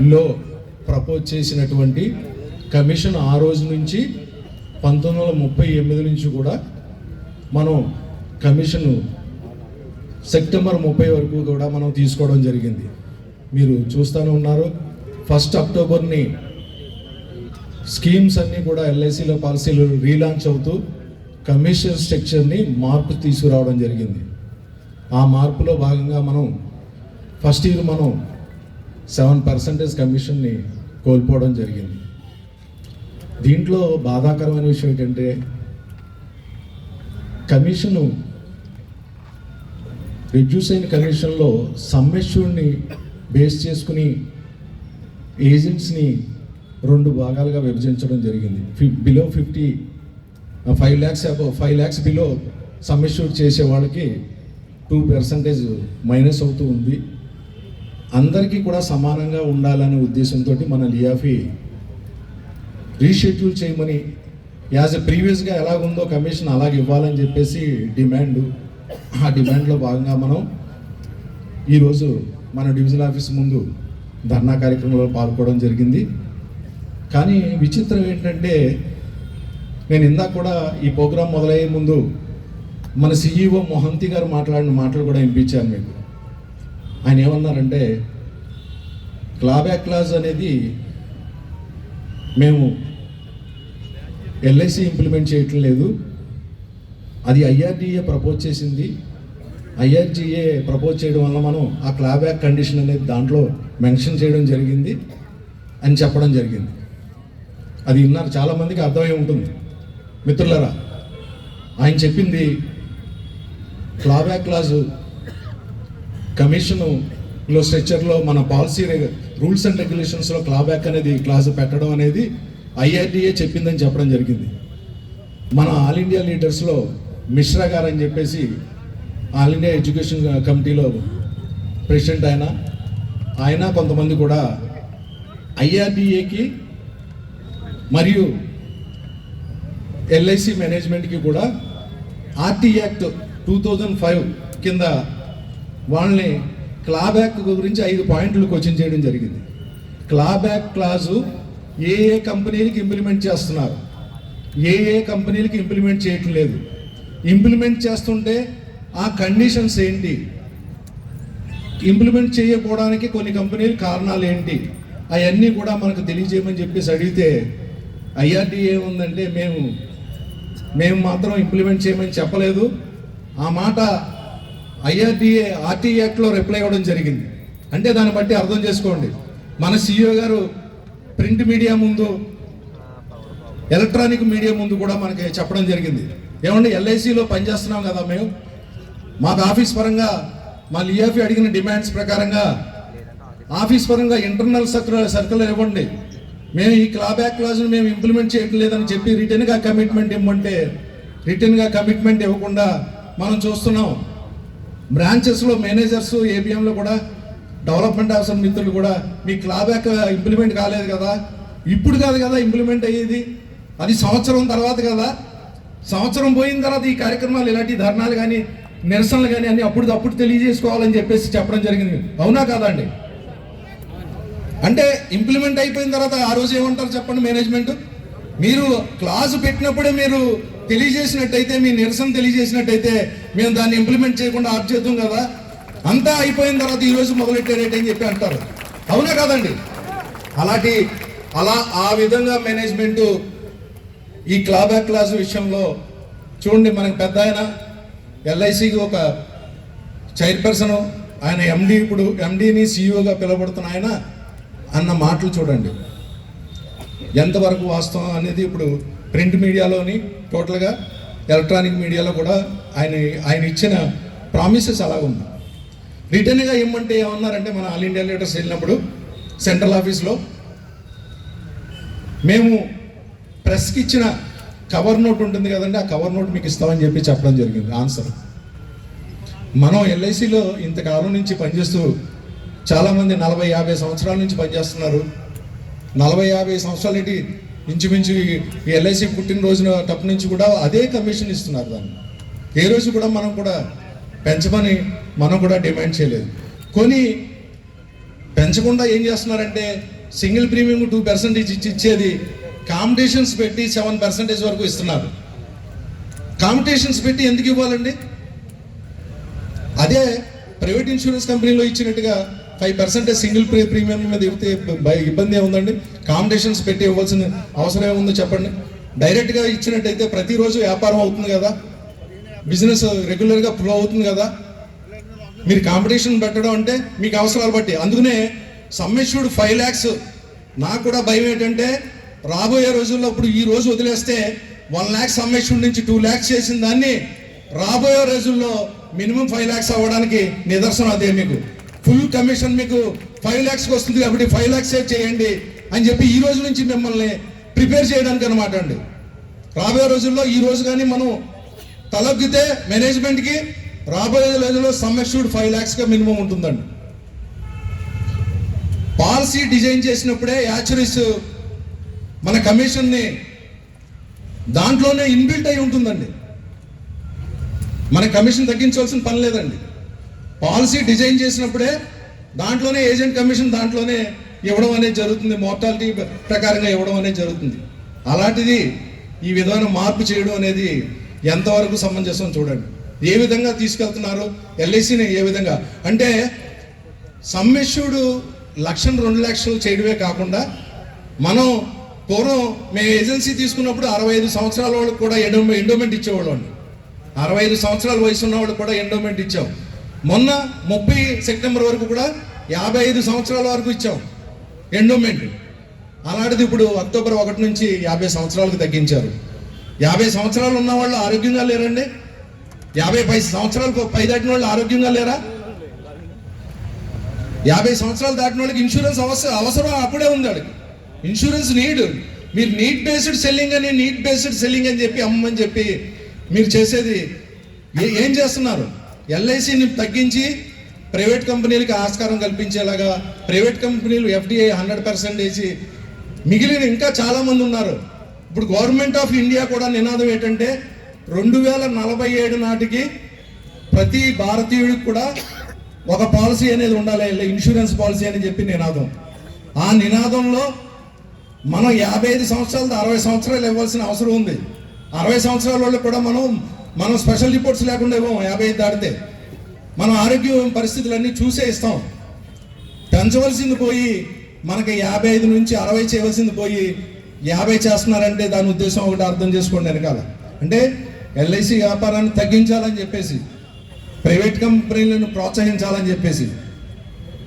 లో ప్రపోజ్ చేసినటువంటి కమిషన్ ఆ రోజు నుంచి పంతొమ్మిది వందల ముప్పై ఎనిమిది నుంచి కూడా మనం కమిషన్ సెప్టెంబర్ ముప్పై వరకు కూడా మనం తీసుకోవడం జరిగింది. మీరు చూస్తూనే ఉన్నారు. ఫస్ట్ అక్టోబర్ని స్కీమ్స్ అన్నీ కూడా ఎల్ఐసిలో పాలసీలు రీలాంచ్ అవుతూ కమిషన్ స్ట్రక్చర్ని మార్పు తీసుకురావడం జరిగింది. ఆ మార్పులో భాగంగా మనం ఫస్ట్ ఇయర్ మనం సెవెన్ పర్సెంటేజ్ కమిషన్ని కోల్పోవడం జరిగింది. దీంట్లో బాధాకరమైన విషయం ఏంటంటే కమిషను రిడ్యూస్ అయిన కమిషన్లో సమ్మెష్యూర్ని బేస్ చేసుకుని ఏజెంట్స్ని రెండు భాగాలుగా విభజించడం జరిగింది. ఫి below fifty five lakhs five lakhs below sum assured చేసే వాళ్ళకి టూ పర్సంటేజ్ మైనస్ అవుతూ ఉంది. అందరికీ కూడా సమానంగా ఉండాలనే ఉద్దేశంతో మన లియాఫీ రీషెడ్యూల్ చేయమని యాజ్ ఎ ప్రీవియస్గా ఎలాగుందో కమిషన్ అలాగ ఇవ్వాలని చెప్పేసి డిమాండ్ ఆ డిమాండ్లో భాగంగా మనం ఈరోజు మన డివిజనల్ ఆఫీస్ ముందు ధర్నా కార్యక్రమంలో పాల్గొనడం జరిగింది. కానీ విచిత్రం ఏంటంటే నేను ఇందాక కూడా ఈ ప్రోగ్రాం మొదలయ్యే ముందు మన సీఈఓ మొహంతి గారు మాట్లాడిన మాటలు కూడా వినిపించాను మీకు. ఆయన ఏమన్నారంటే క్లాబ్యాక్ క్లాజ్ అనేది మేము ఎల్ఐసి ఇంప్లిమెంట్ చేయటం లేదు. అది ఐఆర్డీఏ ప్రపోజ్ చేసింది. ఐఆర్జీఏ ప్రపోజ్ చేయడం వల్ల మనం ఆ క్లాబ్యాక్ కండిషన్ అనేది దాంట్లో మెన్షన్ చేయడం జరిగింది అని చెప్పడం జరిగింది. అది విన్నారు. చాలామందికి అర్థమై ఉంటుంది. మిత్రులరా ఆయన చెప్పింది క్లాబ్యాక్ క్లాజు కమిషన్లో స్ట్రక్చర్లో మన పాలసీ రూల్స్ అండ్ రెగ్యులేషన్స్లో క్లాబ్యాక్ అనేది క్లాస్ పెట్టడం అనేది ఐఆర్డీఏ చెప్పిందని చెప్పడం జరిగింది. మన ఆల్ ఇండియా లీడర్స్లో మిశ్రా గారు అని చెప్పేసి ఆల్ ఇండియా ఎడ్యుకేషన్ కమిటీలో ప్రెసిడెంట్ ఆయన. ఆయన కొంతమంది కూడా ఐఆర్డిఏకి మరియు ఎల్ఐసి మేనేజ్మెంట్కి కూడా RTI act two thousand five కింద వాళ్ళని క్లాబ్యాక్ గురించి ఐదు పాయింట్లు క్వశ్చన్ చేయడం జరిగింది. క్లాబ్యాక్ క్లాజు ఏ ఏ కంపెనీలకి ఇంప్లిమెంట్ చేస్తున్నారు? ఏ ఏ కంపెనీలకి ఇంప్లిమెంట్ చేయటం లేదు. ఇంప్లిమెంట్ చేస్తుంటే ఆ కండిషన్స్ ఏంటి? ఇంప్లిమెంట్ చేయకపోవడానికి కొన్ని కంపెనీల కారణాలు ఏంటి? అవన్నీ కూడా మనకు తెలియజేయమని చెప్పేసి అడిగితే ఐఆర్డీ ఏముందంటే మేము మేము మాత్రం ఇంప్లిమెంట్ చేయమని చెప్పలేదు. ఆ మాట ఐఆర్టీఏ ఆర్టీ యాక్ట్లో రిప్లై ఇవ్వడం జరిగింది. అంటే దాన్ని బట్టి అర్థం చేసుకోండి. మన సీఈఓ గారు ప్రింట్ మీడియా ముందు ఎలక్ట్రానిక్ మీడియా ముందు కూడా మనకి చెప్పడం జరిగింది. ఏమంటే ఎల్ఐసిలో పనిచేస్తున్నాం కదా మేము? మాకు ఆఫీస్ పరంగా మా లిఎఫ్ఈ అడిగిన డిమాండ్స్ ప్రకారంగా ఆఫీస్ పరంగా ఇంటర్నల్ సర్కులర్ సర్కులర్ ఇవ్వండి. మేము ఈ క్లాబ్యాక్ క్లాజ్ను మేము ఇంప్లిమెంట్ చేయట్లేదని చెప్పి రిటర్న్గా కమిట్మెంట్ ఇవ్వమంటే రిటర్న్గా కమిట్మెంట్ ఇవ్వకుండా మనం చూస్తున్నాం. బ్రాంచెస్లో మేనేజర్స్ ఏబిఎంలో కూడా డెవలప్మెంట్ ఆఫీసర్ మిత్రులు కూడా మీ క్లాబ్యాక్ ఇంప్లిమెంట్ కాలేదు కదా. ఇప్పుడు కాదు కదా ఇంప్లిమెంట్ అయ్యేది. అది సంవత్సరం తర్వాత కదా. సంవత్సరం పోయిన తర్వాత ఈ కార్యక్రమాలు ఇలాంటి ధర్నాలు కానీ నిరసనలు కానీ అన్ని అప్పుడు అప్పుడు తెలియజేసుకోవాలని చెప్పేసి చెప్పడం జరిగింది. అవునా కాదండి అంటే ఇంప్లిమెంట్ అయిపోయిన తర్వాత ఆ రోజు ఏమంటారు చెప్పండి మేనేజ్మెంట్ మీరు క్లాసు పెట్టినప్పుడే మీరు తెలియజేసినట్టయితే మీ నిరసన తెలియజేసినట్టయితే మేము దాన్ని ఇంప్లిమెంట్ చేయకుండా ఆఫ్ చేద్దాం కదా. అంతా అయిపోయిన తర్వాత ఈ రోజు అని చెప్పి అంటారు? అవునా కాదండి? అలాంటి అలా ఆ విధంగా మేనేజ్మెంటు ఈ క్లాబ్యాక్ క్లాస్ విషయంలో చూడండి మనకి పెద్ద ఆయన ఎల్ఐసికి ఒక చైర్పర్సన్ ఆయన ఎండి ఇప్పుడు ఎండిని సీఈఓగా పిలువబడుతున్న ఆయన అన్న మాటలు చూడండి. ఎంతవరకు వాస్తవం అనేది ఇప్పుడు ప్రింట్ మీడియాలోని టోటల్గా ఎలక్ట్రానిక్ మీడియాలో కూడా ఆయన ఆయన ఇచ్చిన ప్రామిసెస్ అలా ఉంది. రిటర్న్గా ఏమంటే ఏమన్నారంటే మన ఆల్ ఇండియా లీడర్స్ వెళ్ళినప్పుడు సెంట్రల్ ఆఫీస్లో మేము ప్రెస్కి ఇచ్చిన కవర్ నోట్ ఉంటుంది కదండి ఆ కవర్ నోట్ మీకు ఇస్తామని చెప్పి చెప్పడం జరిగింది ఆన్సర్. మనం ఎల్ఐసిలో ఇంతకాలం నుంచి పనిచేస్తూ చాలామంది నలభై యాభై సంవత్సరాల నుంచి పనిచేస్తున్నారు. నలభై యాభై సంవత్సరాల నుండి ఇంచుమించు ఈ ఎల్ఐసి పుట్టినరోజున తప్పు నుంచి కూడా అదే కమిషన్ ఇస్తున్నారు దాన్ని. ఏ రోజు కూడా మనం కూడా పెంచమని మనం కూడా డిమాండ్ చేయలేదు. కొని పెంచకుండా ఏం చేస్తున్నారంటే సింగిల్ ప్రీమియం టూ పర్సెంటేజ్ ఇచ్చి ఇచ్చేది కాంపిటీషన్స్ పెట్టి సెవెన్ పర్సెంటేజ్ వరకు ఇస్తున్నారు. కాంపిటీషన్స్ పెట్టి ఎందుకు ఇవ్వాలండి? అదే ప్రైవేట్ ఇన్సూరెన్స్ కంపెనీలో ఇచ్చినట్టుగా five percent single pre premium మీద ఇవ్వతే ఇబ్బంది ఏముందండి? కాంపిటీషన్స్ పెట్టి ఇవ్వాల్సిన అవసరం ఏముందో చెప్పండి? డైరెక్ట్గా ఇచ్చినట్టయితే ప్రతిరోజు వ్యాపారం అవుతుంది కదా? బిజినెస్ రెగ్యులర్గా ఫ్లో అవుతుంది కదా? మీరు కాంపిటీషన్ పెట్టడం అంటే మీకు అవసరాలు బట్టి. అందుకనే సమ్మిష్యుడు ఫైవ్ ల్యాక్స్ నాకు కూడా భయం ఏంటంటే రాబోయే రోజుల్లో ఇప్పుడు ఈ రోజు వదిలేస్తే వన్ ల్యాక్ సమ్మిష్యుడ్ నుంచి టూ ల్యాక్స్ చేసిన దాన్ని రాబోయే రోజుల్లో మినిమం ఫైవ్ ల్యాక్స్ అవ్వడానికి నిదర్శనం అదే మీకు. ఫుల్ కమిషన్ మీకు ఫైవ్ ల్యాక్స్కి వస్తుంది కాబట్టి ఫైవ్ ల్యాక్స్ సేవ్ చేయండి అని చెప్పి ఈ రోజు నుంచి మిమ్మల్ని ప్రిపేర్ చేయడానికి అనమాట అండి. రాబోయే రోజుల్లో ఈ రోజు కానీ మనం తలగ్గితే మేనేజ్మెంట్కి రాబోయే రోజుల్లో సమ్మెష్యూడ్ ఫైవ్ ల్యాక్స్గా మినిమం ఉంటుందండి. పాలసీ డిజైన్ చేసినప్పుడే యాచురీస్ మన కమిషన్ని దాంట్లోనే ఇన్బిల్ట్ అయి ఉంటుందండి. మన కమిషన్ తగ్గించవలసిన పని లేదండి. పాలసీ డిజైన్ చేసినప్పుడే దాంట్లోనే ఏజెంట్ కమిషన్ దాంట్లోనే ఇవ్వడం అనేది జరుగుతుంది మోర్టాలిటీ ప్రకారంగా ఇవ్వడం అనేది జరుగుతుంది. అలాంటిది ఈ విధమైన మార్పు చేయడం అనేది ఎంతవరకు సమంజసం చూడండి. ఏ విధంగా తీసుకెళ్తున్నారు ఎల్ఐసిని ఏ విధంగా? అంటే సమ్మిష్యుడు లక్షలు రెండు లక్షలు చేయడమే కాకుండా మనం పూర్వం మేము ఏజెన్సీ తీసుకున్నప్పుడు అరవై ఐదు సంవత్సరాల వాళ్ళకి కూడా ఎండో ఎండోమెంట్ ఇచ్చేవాళ్ళం అండి. అరవై ఐదు సంవత్సరాల వయసు ఉన్న వాళ్ళకి కూడా ఎండోమెంట్ ఇచ్చాం. మొన్న ముప్పై సెప్టెంబర్ వరకు కూడా యాభై ఐదు సంవత్సరాల వరకు ఇచ్చాం. ఎండోమెంట్ అలాంటిది ఇప్పుడు అక్టోబర్ ఒకటి నుంచి యాభై సంవత్సరాలకు తగ్గించారు. యాభై సంవత్సరాలు ఉన్న వాళ్ళు ఆరోగ్యంగా లేరండి. యాభై పై సంవత్సరాలకు పై దాటిన వాళ్ళు ఆరోగ్యంగా లేరా? యాభై సంవత్సరాలు దాటిన వాళ్ళకి ఇన్సూరెన్స్ అవసరం అవసరం అప్పుడే ఉంది వాళ్ళకి ఇన్సూరెన్స్ నీడ్. మీరు నీట్ బేస్డ్ సెల్లింగ్ అని నీట్ బేస్డ్ సెల్లింగ్ అని చెప్పి అమ్మని చెప్పి మీరు చేసేది ఏం చేస్తున్నారు? ఎల్ఐసిని తగ్గించి ప్రైవేట్ కంపెనీలకి ఆస్కారం కల్పించేలాగా ప్రైవేట్ కంపెనీలు ఎఫ్డిఐ హండ్రెడ్ పర్సెంట్ వేసి మిగిలిన ఇంకా చాలామంది ఉన్నారు. ఇప్పుడు గవర్నమెంట్ ఆఫ్ ఇండియా కూడా నినాదం ఏంటంటే రెండు వేల నలభై ఏడు నాటికి ప్రతి భారతీయుడికి కూడా ఒక పాలసీ అనేది ఉండాలి ఇన్సూరెన్స్ పాలసీ అని చెప్పి నినాదం. ఆ నినాదంలో మనం యాభై ఐదు సంవత్సరాలు అరవై సంవత్సరాలు ఇవ్వాల్సిన అవసరం ఉంది. అరవై సంవత్సరాల వాళ్ళు కూడా మనం మనం స్పెషల్ రిపోర్ట్స్ లేకుండా ఇవ్వం యాభై ఐదు దాటితే మనం ఆరోగ్య పరిస్థితులన్నీ చూసే ఇస్తాం. పెంచవలసింది పోయి మనకి యాభై ఐదు నుంచి అరవై చేయవలసింది పోయి యాభై చేస్తున్నారంటే దాని ఉద్దేశం ఒకటి అర్థం చేసుకోండి వెనకాల. అంటే ఎల్ఐసి వ్యాపారాన్ని తగ్గించాలని చెప్పేసి ప్రైవేట్ కంపెనీలను ప్రోత్సహించాలని చెప్పేసి.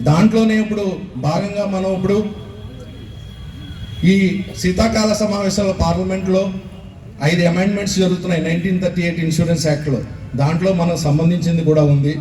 దాంట్లోనే ఇప్పుడు భాగంగా మనం ఇప్పుడు ఈ శీతాకాల సమావేశాల పార్లమెంట్లో ఐదు అమెండ్మెంట్స్ జరుగుతున్నాయి. నైన్టీన్ థర్టీ ఎయిట్ ఇన్సూరెన్స్ యాక్ట్లో దాంట్లో మనకు సంబంధించింది కూడా ఉంది.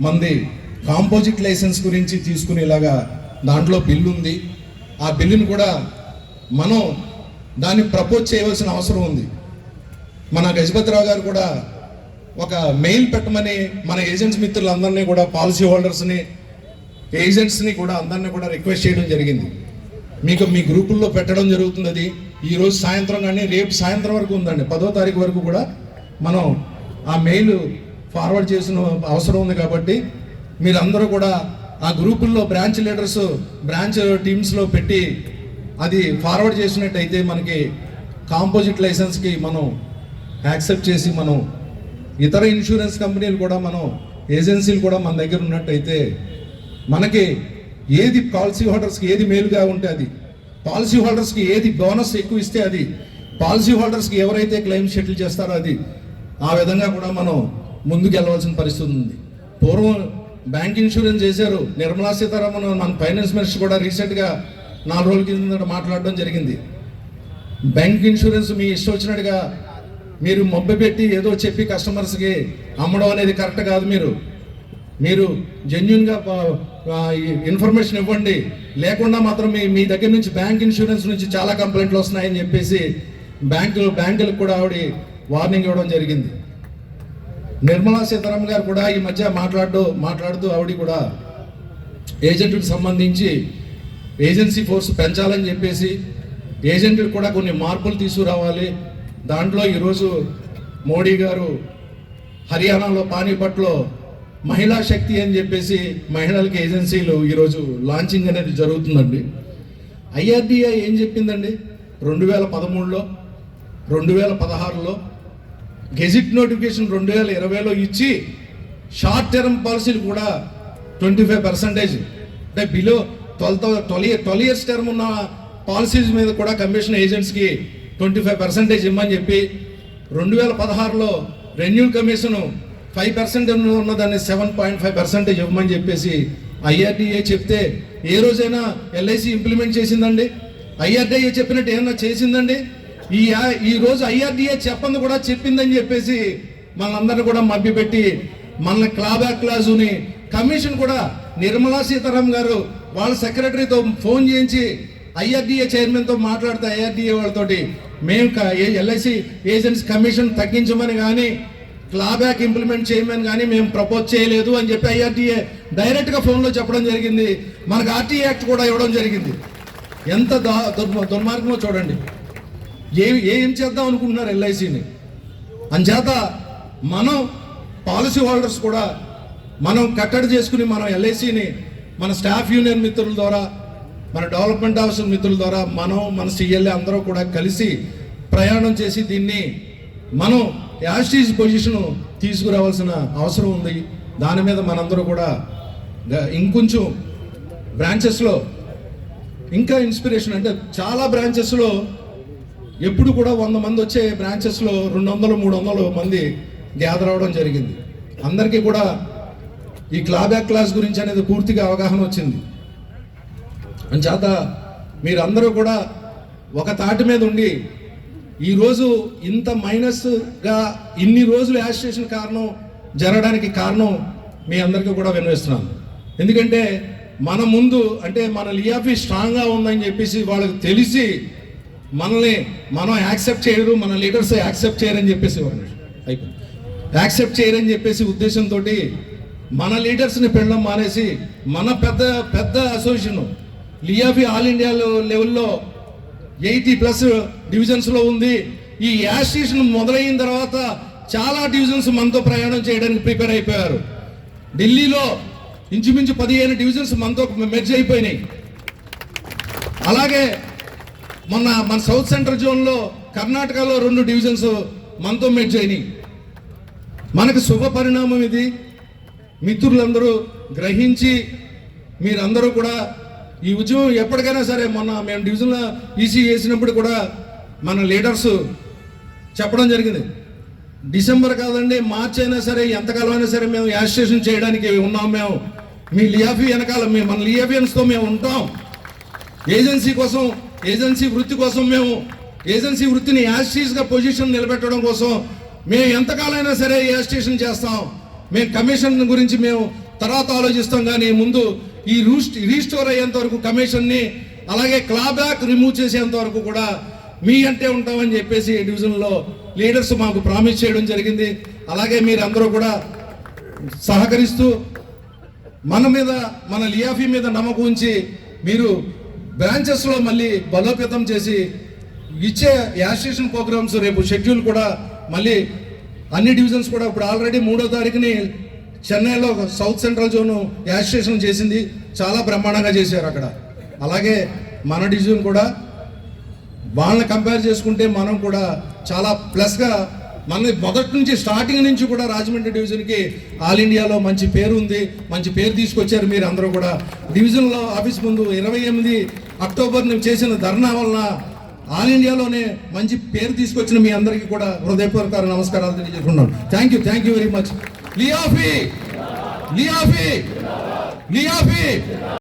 మంది కాంపోజిట్ లైసెన్స్ గురించి తీసుకునేలాగా దాంట్లో బిల్లు ఉంది. ఆ బిల్లును కూడా మనం దాన్ని ప్రపోజ్ చేయవలసిన అవసరం ఉంది. మన గజపతిరావు గారు కూడా ఒక మెయిల్ పెట్టమని మన ఏజెంట్స్ మిత్రులందరినీ కూడా పాలసీ హోల్డర్స్ని ఏజెంట్స్ని కూడా అందరినీ కూడా రిక్వెస్ట్ చేయడం జరిగింది. మీకు మీ గ్రూపుల్లో పెట్టడం జరుగుతుంది అది. ఈరోజు సాయంత్రం కానీ రేపు సాయంత్రం వరకు ఉందండి. పదో తారీఖు వరకు కూడా మనం ఆ మెయిల్ ఫార్వర్డ్ చేసిన అవసరం ఉంది కాబట్టి మీరందరూ కూడా ఆ గ్రూపుల్లో బ్రాంచ్ లీడర్స్ బ్రాంచ్ టీమ్స్లో పెట్టి అది ఫార్వర్డ్ చేసినట్టయితే మనకి కాంపోజిట్ లైసెన్స్కి మనం యాక్సెప్ట్ చేసి మనం ఇతర ఇన్సూరెన్స్ కంపెనీలు కూడా మనం ఏజెన్సీలు కూడా మన దగ్గర ఉన్నట్టయితే మనకి ఏది పాలసీ హోల్డర్స్కి ఏది మేలుగా ఉంటే అది పాలసీ హోల్డర్స్కి ఏది బోనస్ ఎక్కువ ఇస్తే అది పాలసీ హోల్డర్స్కి ఎవరైతే క్లెయిమ్ షెటిల్ చేస్తారో అది ఆ విధంగా కూడా మనం ముందుకు వెళ్ళవలసిన పరిస్థితి ఉంది. పూర్వం బ్యాంక్ ఇన్సూరెన్స్ చేశారు. నిర్మలా సీతారామన్ మన ఫైనాన్స్ మినిస్టర్ కూడా రీసెంట్గా నాలుగు రోజుల కింద మాట్లాడడం జరిగింది. బ్యాంక్ ఇన్సూరెన్స్ మీ ఇష్టం వచ్చినట్టుగా మీరు మొబ్బ పెట్టి ఏదో చెప్పి కస్టమర్స్కి అమ్మడం అనేది కరెక్ట్ కాదు మీరు. మీరు జెన్యున్గా ఇన్ఫర్మేషన్ ఇవ్వండి. లేకుండా మాత్రం మీ మీ దగ్గర నుంచి బ్యాంక్ ఇన్సూరెన్స్ నుంచి చాలా కంప్లైంట్లు వస్తున్నాయని చెప్పేసి బ్యాంకులు బ్యాంకులకు కూడా ఆవిడ వార్నింగ్ ఇవ్వడం జరిగింది. నిర్మలా సీతారామన్ గారు కూడా ఈ మధ్య మాట్లాడుతూ మాట్లాడుతూ ఆవిడ కూడా ఏజెంట్కి సంబంధించి ఏజెన్సీ ఫోర్స్ పెంచాలని చెప్పేసి ఏజెంట్లకు కూడా కొన్ని మార్పులు తీసుకురావాలి. దాంట్లో ఈరోజు మోడీ గారు హర్యానాలో పానీపట్లో మహిళా శక్తి అని చెప్పేసి మహిళలకి ఏజెన్సీలు ఈరోజు లాంచింగ్ అనేది జరుగుతుందండి. ఐఆర్డిఐ ఏం చెప్పిందండి? రెండు వేల పదమూడులో రెండు వేల పదహారులో గెజిట్ నోటిఫికేషన్ రెండు వేల ఇరవైలో ఇచ్చి షార్ట్ టర్మ్ పాలసీలు కూడా ట్వంటీ ఫైవ్ పర్సెంటేజ్ అంటే below twelve twelve twelve years term ఉన్న పాలసీస్ మీద కూడా కమిషన్ ఏజెంట్స్కి ట్వంటీ ఫైవ్ పర్సెంటేజ్ ఇమ్మని చెప్పి రెండు వేల పదహారులో రెన్యూల్ కమిషన్ ఫైవ్ పర్సెంట్ ఉన్నదాన్ని సెవెన్ పాయింట్ ఫైవ్ పర్సెంటేజ్ ఇవ్వమని చెప్పేసి ఐఆర్డిఏ చెప్తే ఏ రోజైనా ఎల్ఐసి ఇంప్లిమెంట్ చేసిందండి? ఐఆర్డీఏ చెప్పినట్టు ఏమన్నా చేసిందండి? ఈ ఈ రోజు ఐఆర్డిఏ చెప్పంది కూడా చెప్పిందని చెప్పేసి మనందరిని కూడా మభ్యపెట్టి మన క్లాబ్యాక్ క్లాజుని కమిషన్ కూడా నిర్మలా సీతారాం గారు వాళ్ళ సెక్రటరీతో ఫోన్ చేయించి ఐఆర్డిఏ చైర్మన్తో మాట్లాడితే ఐఆర్డిఏ వాళ్ళతోటి మేము ఎల్ఐసి ఏజెంట్స్ కమిషన్ తగ్గించమని కానీ క్లాబ్యాక్ ఇంప్లిమెంట్ చేయమని కానీ మేము ప్రపోజ్ చేయలేదు అని చెప్పి ఐఆర్టీఏ డైరెక్ట్గా ఫోన్లో చెప్పడం జరిగింది. మనకు ఆర్టీఏ యాక్ట్ కూడా ఇవ్వడం జరిగింది. ఎంత దా దుర్మ- దుర్మార్గమో చూడండి. ఏ ఏం చేద్దాం అనుకుంటున్నారు ఎల్ఐసిని అంచేత మనం పాలసీ హోల్డర్స్ కూడా మనం కట్టడి చేసుకుని మనం ఎల్ఐసిని మన స్టాఫ్ యూనియన్ మిత్రుల ద్వారా మన డెవలప్మెంట్ ఆఫీసర్ మిత్రుల ద్వారా మనం మన సిఎల్ఏ అందరూ కూడా కలిసి ప్రయాణం చేసి దీన్ని మనం యాస్టీజ్ పొజిషన్ తీసుకురావాల్సిన అవసరం ఉంది. దాని మీద మనందరూ కూడా ఇంకొంచెం బ్రాంచెస్లో ఇంకా ఇన్స్పిరేషన్ అంటే చాలా బ్రాంచెస్లో ఎప్పుడు కూడా వంద మంది వచ్చే బ్రాంచెస్లో రెండు వందలు మూడు వందలు మంది గ్యాదర్ అవడం జరిగింది. అందరికీ కూడా ఈ క్లాబ్యాక్ క్లాస్ గురించి అనేది పూర్తిగా అవగాహన వచ్చింది. అంచేత మీరందరూ కూడా ఒక తాటి మీద ఉండి ఈరోజు ఇంత మైనస్గా ఇన్ని రోజులు యాజిటేషన్ కారణం జరగడానికి కారణం మీ అందరికీ కూడా వినిపిస్తున్నాను ఎందుకంటే మన ముందు అంటే మన లియాఫీ స్ట్రాంగ్గా ఉందని చెప్పేసి వాళ్ళకి తెలిసి మనల్ని మనం యాక్సెప్ట్ చేయరు మన లీడర్స్ యాక్సెప్ట్ చేయరని చెప్పేసి వాళ్ళు అయిపోయింది. యాక్సెప్ట్ చేయరని చెప్పేసి ఉద్దేశంతో మన లీడర్స్ని పెళ్ళడం మానేసి మన పెద్ద పెద్ద అసోసియేషన్ లియాఫీ ఆల్ ఇండియా లెవెల్లో ఎయిటీ ప్లస్ డివిజన్స్లో ఉంది. ఈ యాస్టేషన్ మొదలైన తర్వాత చాలా డివిజన్స్ మనతో ప్రయాణం చేయడానికి ప్రిపేర్ అయిపోయారు. ఢిల్లీలో ఇంచుమించు పదిహేను డివిజన్స్ మనతో మెర్జ్ అయిపోయినాయి. అలాగే మొన్న మన సౌత్ సెంట్రల్ జోన్లో కర్ణాటకలో రెండు డివిజన్స్ మనతో మెర్జ్ అయినాయి. మనకు శుభ పరిణామం ఇది. మిత్రులందరూ గ్రహించి మీరందరూ కూడా ఈ ఉద్యమం ఎప్పటికైనా సరే మొన్న మేము డివిజన్లో ఈసీ వేసినప్పుడు కూడా మన లీడర్స్ చెప్పడం జరిగింది. డిసెంబర్ కాదండి మార్చ్ అయినా సరే ఎంతకాలం అయినా సరే మేము యాజిస్ట్రేషన్ చేయడానికి ఉన్నాం మేము. మీ లియాఫీ వెనకాల మేము మన లియాఫియన్స్తో మేము ఉంటాం. ఏజెన్సీ కోసం ఏజెన్సీ వృత్తి కోసం మేము ఏజెన్సీ వృత్తిని యాజిస్ట్రీస్గా పొజిషన్ నిలబెట్టడం కోసం మేము ఎంతకాలైనా సరే యాజిస్ట్రేషన్ చేస్తాం. మేము కమిషన్ గురించి మేము తర్వాత ఆలోచిస్తాం కానీ ముందు ఈ రూస్ట్ రీస్టోర్ అయ్యేంత వరకు కమిషన్ని అలాగే క్లాబ్యాక్ రిమూవ్ చేసేంత వరకు కూడా మీ అంటే ఉంటామని చెప్పేసి డివిజన్లో లీడర్స్ మాకు ప్రామిస్ చేయడం జరిగింది. అలాగే మీరందరూ కూడా సహకరిస్తూ మన మీద మన లియాఫీ మీద నమ్మకం ఉంచి మీరు బ్రాంచెస్లో మళ్ళీ బలోపేతం చేసి ఇచ్చే యాస్టేషన్ ప్రోగ్రామ్స్ రేపు షెడ్యూల్ కూడా మళ్ళీ అన్ని డివిజన్స్ కూడా ఇప్పుడు ఆల్రెడీ మూడో తారీఖుని చెన్నైలో సౌత్ సెంట్రల్ జోన్ యాస్టేషన్ చేసింది. చాలా బ్రహ్మాండంగా చేశారు అక్కడ. అలాగే మన డివిజన్ కూడా వాళ్ళని కంపేర్ చేసుకుంటే మనం కూడా చాలా ప్లస్గా మన మొదటి నుంచి స్టార్టింగ్ నుంచి కూడా రాజమండ్రి డివిజన్కి ఆల్ ఇండియాలో మంచి పేరు ఉంది. మంచి పేరు తీసుకొచ్చారు మీరు అందరూ కూడా. డివిజన్లో ఆఫీస్ ముందు ఇరవై ఎనిమిది అక్టోబర్ నుంచి చేసిన ధర్నా వలన ఆల్ ఇండియాలోనే మంచి పేరు తీసుకొచ్చిన మీ అందరికీ కూడా హృదయపూర్వక నమస్కారాలు తెలియజేసుకున్నాను thank you thank you very much LIAFI LIAFI LIAFI